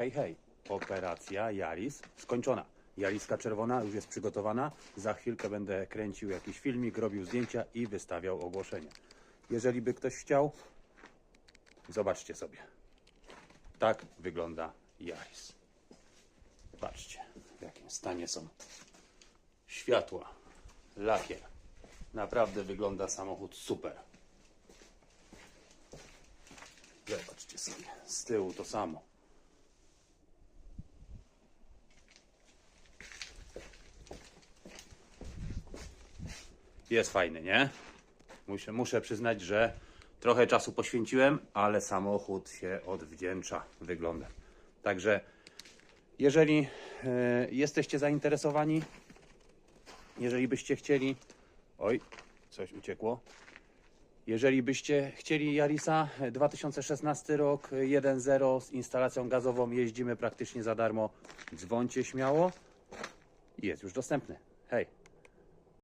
Hej, hej, operacja Yaris skończona. Jariska czerwona już jest przygotowana. Za chwilkę będę kręcił jakiś filmik, robił zdjęcia i wystawiał ogłoszenie. Jeżeli by ktoś chciał, zobaczcie sobie. Tak wygląda Yaris. Patrzcie, w jakim stanie są światła, lakier. Naprawdę wygląda samochód super. Zobaczcie sobie, z tyłu to samo. Jest fajny, nie? Muszę, muszę przyznać, że trochę czasu poświęciłem, ale samochód się odwdzięcza wyglądem. Także jeżeli e, jesteście zainteresowani, jeżeli byście chcieli. Oj, coś uciekło. Jeżeli byście chcieli Yarisa, e, 2016 rok, e, 1.0 z instalacją gazową, jeździmy praktycznie za darmo. Dzwońcie śmiało. Jest już dostępny. Hej.